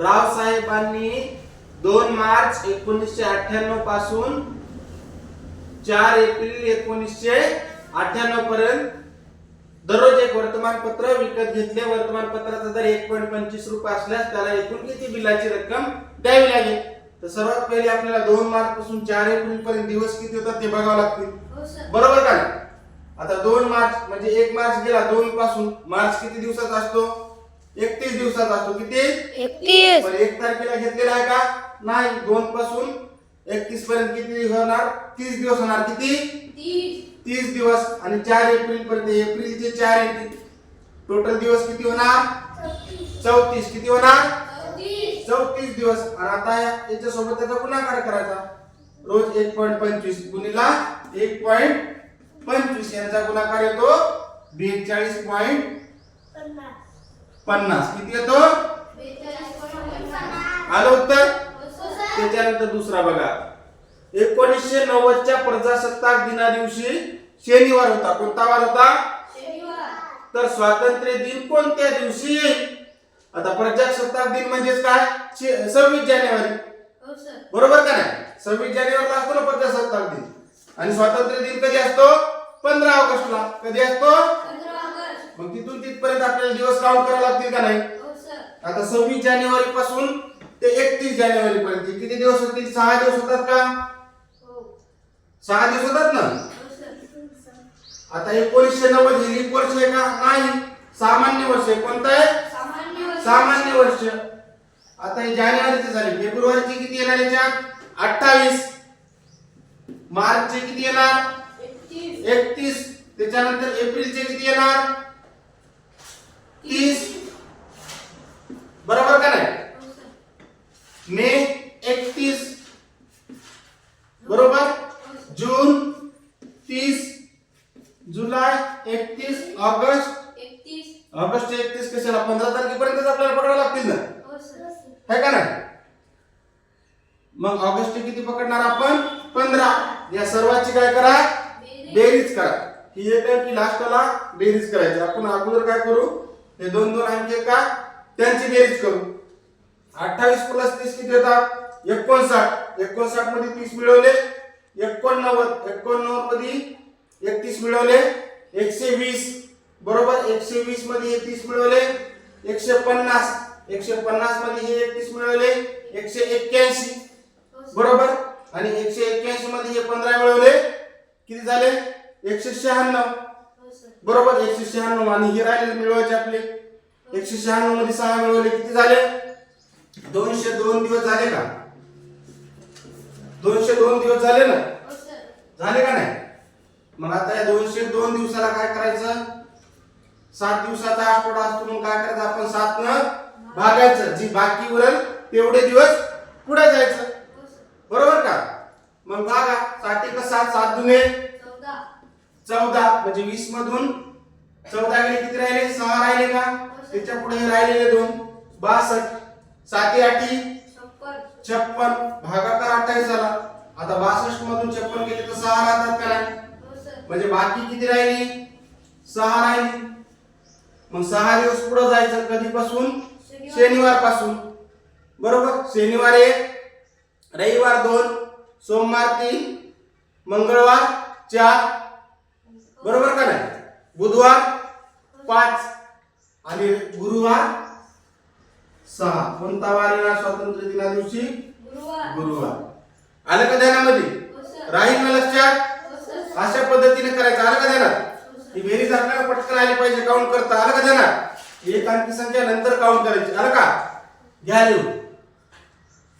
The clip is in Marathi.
रावसाहेबांनी दोन मार्च एकोणीसशे अठ्ठ्याण्णवपासून चार एप्रिल एकोणीसशे अठ्ठ्याण्णव पर्यंत दररोज एक वर्तमानपत्र विकत घेतले. वर्तमानपत्राचा दर एक पॉईंट पंचवीस रुपये असल्यास त्याला एकूण किती बिलाची रक्कम द्यावी लागेल? तर सर्वात पहिले आपल्याला दोन मार्च पासून चार एप्रिल पर्यंत दिवस किती होतात ते बघावं लागतील. हो बरोबर का? आता दोन मार्च म्हणजे एक मार्च गेला दोन पासून. मार्च किती दिवसाचा असतो? एकतीस दिवसाचा असतो. किती? एकतीस. पण एक तारखेला घेतलेला आहे का? नाही दोन पासून एकतीस पर्यंत किती दिवस होणार? तीस दिवस होणार. किती? तीस. दिवस. आणि चार एप्रिल पर्यंत एप्रिलचे चार टोटल दिवस किती होणार? चौतीस. किती होणार? चौतीस. दिवस. आणि आता याच्यासोबत त्याचा गुणाकार करायचा. रोज एक पॉईंट पंचवीस गुणिला एक पॉईंट पंचवीस. यांचा गुणाकार येतो बेचाळीस पॉईंट पन्नास. किती येतो? आलं उत्तर? त्याच्यानंतर दुसरा बघा. एकोणीसशे नव्वदच्या प्रजासत्ताक दिना दिवशी शनिवार होता. कोणता वार होता? तर स्वातंत्र्य दिन कोणत्या दिवशी येईल? आता प्रजासत्ताक दिन म्हणजेच काय? सव्वीस जानेवारी. बरोबर का नाही? सव्वीस जानेवारीला असतो ना प्रजासत्ताक दिन. आणि स्वातंत्र्य दिन कधी असतो? पंधरा ऑगस्टला. कधी असतो? मग तिथून तिथपर्यंत आपल्याला दिवस काउंट करावे लागतील का नाही? हो आता सव्वीस जानेवारी पासून ते एकतीस जानेवारी पर्यंत. किती दिवस होतील? सहा दिवस होतात का? हो. सहा दिवस होतात ना? हो आता एकोणीसशे नव्वद ही लीप वर्ष आहे का? नाही. सामान्य वर्ष आहे. कोणतं आहे? सामान्य वर्ष. आता हे जानेवारीचे झाले. फेब्रुवारीचे किती येणार याच्यात? अठ्ठावीस. मार्चचे किती येणार? एकतीस. एकतीस. त्याच्यानंतर एप्रिलचे किती येणार? तीस बरोबर का नाही? मे एकतीस. बरोबर? जून तीस. जुलै एकतीस. ऑगस्ट? ऑगस्ट एकतीस कशाला? पंधरा तारखेपर्यंतच आपल्याला पकडावं लागतील ना? हो है का नाही? मग ऑगस्ट किती पकडणार आपण? पंधरा. या सर्वांची काय करा? बेरीज. करा. ही एक की लास्टला बेरीज करायची. आपण अगोदर काय करू? हे दोन दोन अंक आहे का? त्यांची बेरीज करू. अठ्ठावीस प्लस तीस किती होतात? एकोणसाठ. एकोणसाठमध्ये तीस मिळवले. एकोणनव्वद. एकोणनव्वदमध्ये एकतीस मिळवले. एकशे वीस. बरोबर? एकशे वीसमध्ये हे तीस मिळवले. एकशे पन्नास. एकशे पन्नासमध्ये हे एकतीस मिळवले. एकशे एक्क्याऐंशी. बरोबर? आणि एकशे एक्क्याऐंशी मध्ये हे पंधरा मिळवले. किती झाले? एकशे शहाण्णव. बरोबर एकशे शहाण्णव आणि हे राहिले मिळवायचे आपले. एकशे शहाण्णवमध्ये सहा मिळवले किती झाले? दोनशे दोन दिवस झाले का? दोनशे दोन दिवस झाले ना? हो झाले का नाही? मग आता या दोनशे दोन दिवसाला काय करायचं? सात दिवसाचा आठवडा असतो मग काय करायचं? आपण सात न भागायचं. जी बाकी उरेल तेवढे दिवस पुढे जायचं. हो बरोबर का? मग भागा. सात एक सात सात दुने चौदा म्हणजे वीस मधून चौदा गेले किती राहिले? सहा राहिले का? त्याच्या पुढे राहिलेले दोन. बासष्ट साती आठी छप्पन. भागाकार अठ्ठावीस झाला. आता बासष्ट मधून छप्पन केले तर सहा राहतात का नाही? म्हणजे बाकी किती राहिली? सहा राहिली. मग सहा दिवस पुढे जायचं कधीपासून? शनिवारपासून बरोबर? शनिवार एक रविवार दोन सोमवार तीन मंगळवार चार बुधवार पाच आणि गुरुवार सहा. कोणता वार येणार स्वातंत्र्य दिना दिवशी? गुरुवार. आलं का ध्यानामध्ये? राहील ना लक्षात? अशा पद्धतीने करायचं. आलं का ध्यानात? ही बेरीज आपल्याला पटकन आली पाहिजे. काउंट करता. आलं का ध्यानात? एक अंकी संख्या नंतर काउंट करायची. आलं का? घ्या लिहून